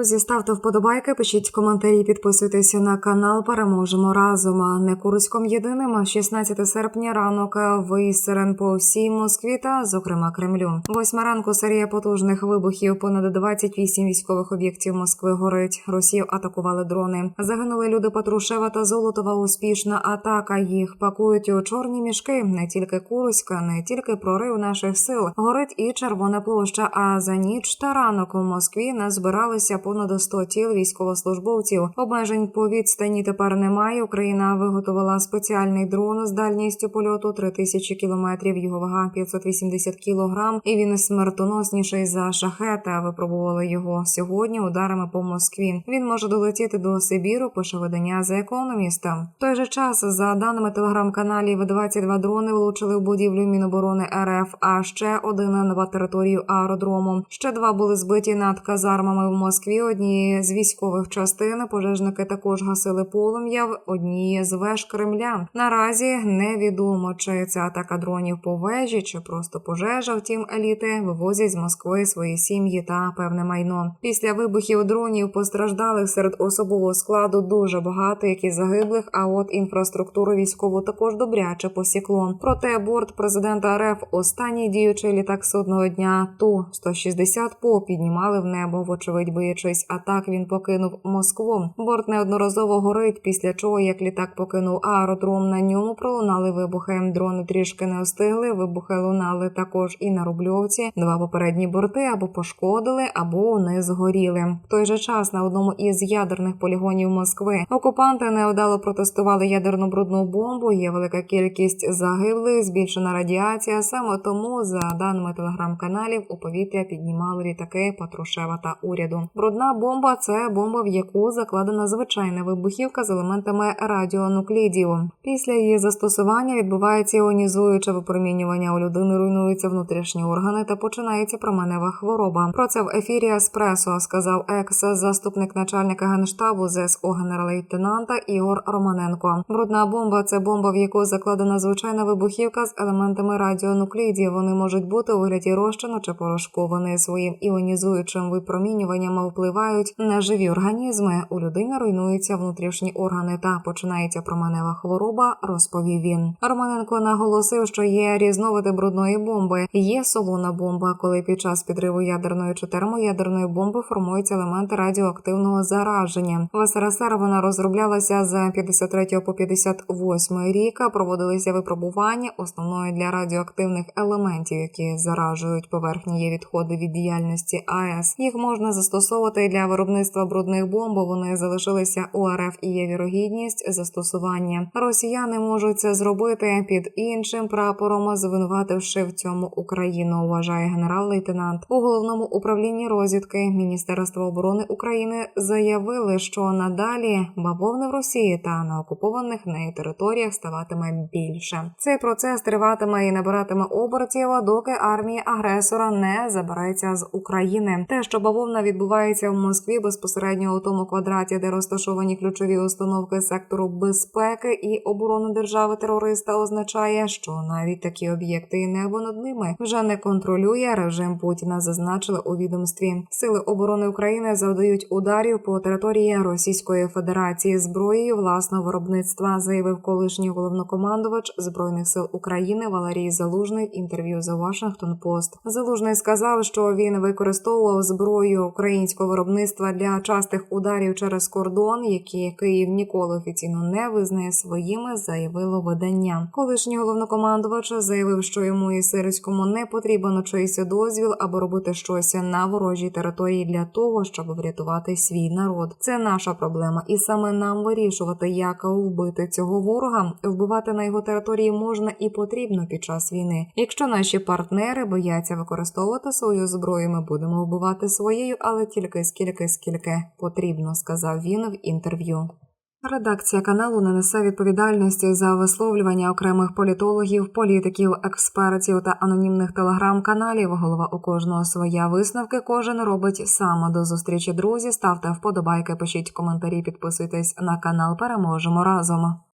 Друзі, ставте вподобайки, пишіть коментарі, підписуйтеся на канал. Переможемо разом. А Не курськом єдиним. 16 серпня ранок виїзд сирен по всій Москві та, зокрема, Кремлю. Восьма ранку серія потужних вибухів. Понад 28 військових об'єктів Москви горить. Росію атакували дрони. Загинули люди Патрушева та Золотова. Успішна атака. Їх пакують у чорні мішки. Не тільки Курська, не тільки прорив наших сил. Горить і Червона площа. А за ніч та ранок у Москві назбиралися понад 100 тіл військовослужбовців. Обмежень по відстані тепер немає. Україна виготовила спеціальний дрон з дальністю польоту 3000 кілометрів. Його вага 580 кілограм, і він смертоносніший за шахета. Випробували його сьогодні ударами по Москві. Він може долетіти до Сибіру. Пише видання The Economist. В той же час, за даними телеграм-каналів, 22 дрони влучили в будівлю Міноборони РФ. А ще один на територію аеродрому. Ще два були збиті над казармами в Москві. Одні з військових частин пожежники також гасили полум'я в одній з веж Кремля. Наразі невідомо, чи це атака дронів по вежі, чи просто пожежа. Втім, еліти вивозять з Москви свої сім'ї та певне майно. Після вибухів дронів постраждалих серед особового складу дуже багато, які загиблих. А от інфраструктуру військову також добряче посікло. Проте борт президента РФ останній діючий літак судного дня ту 160 по піднімали в небо. Вочевидь, боячись атак, він покинув Москву. Борт неодноразово горить. Після чого як літак покинув аеродром, на ньому пролунали вибухи. Дрони трішки не остигли. Вибухи лунали також і на рубльовці. Два попередні борти або пошкодили, або вони згоріли. В той же час на одному із ядерних полігонів Москви окупанти неодало протестували ядерну брудну бомбу. Є велика кількість загиблих, збільшена радіація. Саме тому, за даними телеграм-каналів, у повітря піднімали літаки Патрушева та уряду. Брудна бомба це бомба, в яку закладена звичайна вибухівка з елементами радіонуклідів. Після її застосування відбувається іонізуюче випромінювання. У людини руйнуються внутрішні органи та починається променева хвороба. Про це в ефірі Еспресо сказав екс заступник начальника генштабу ЗСО генерал-лейтенанта Ігор Романенко. Брудна бомба це бомба, в яку закладена звичайна вибухівка з елементами радіонуклідів. Вони можуть бути у вигляді розчину чи порошку. Вони своїм іонізуючим випромінюванням впливають на живі організми. У людини руйнуються внутрішні органи та починається променева хвороба. Розповів він. Романенко наголосив, що є різновиди брудної бомби. Є солона бомба, коли під час підриву ядерної чи термоядерної бомби формуються елементи радіоактивного зараження. В СРСР вона розроблялася з 53 по 58 рік. Проводилися випробування основною для радіоактивних елементів, які заражують поверхні є відходи від діяльності АЕС. Їх можна застосовувати для виробництва брудних бомб. Вони залишилися у РФ і є вірогідність застосування. Росіяни можуть це зробити під іншим прапором, звинувативши в цьому Україну. Вважає генерал-лейтенант у головному управлінні розвідки Міністерства оборони України. Заявили, що надалі бавовни в Росії та на окупованих нею територіях ставатиме більше. Цей процес триватиме і набиратиме обертів, доки армія агресора не забереться з України. Те, що бавовна відбувається в Москві безпосередньо у тому квадраті, де розташовані ключові установки сектору безпеки і оборони держави терориста, означає, що навіть такі об'єкти і небо над ними вже не контролює режим Путіна. Зазначили у відомстві. Сили оборони України завдають ударів по території Російської Федерації зброєю власного виробництва, заявив колишній головнокомандувач збройних сил України Валерій Залужний в інтерв'ю The Washington Post. Залужний сказав, що він використовував зброю українського виробництва для частих ударів через кордон, які Київ ніколи офіційно не визнає своїми, заявило видання. Колишній головнокомандувач заявив, що йому і Сирському не потрібен чийсь дозвіл, аби робити щось на ворожій території для того, щоб врятувати свій народ. Це наша проблема, і саме нам вирішувати, як вбити цього ворога. Вбивати на його території можна і потрібно під час війни. Якщо наші партнери бояться використовувати свою зброю, ми будемо вбивати своєю, але тільки скільки скільки потрібно, сказав він в інтерв'ю. Редакція каналу не несе відповідальності за висловлювання окремих політологів, політиків, експертів та анонімних телеграм-каналів. Голова у кожного своя висновки. Кожен робить сам. До зустрічі друзі. Ставте вподобайки, пишіть коментарі, підписуйтесь на канал. Переможемо разом.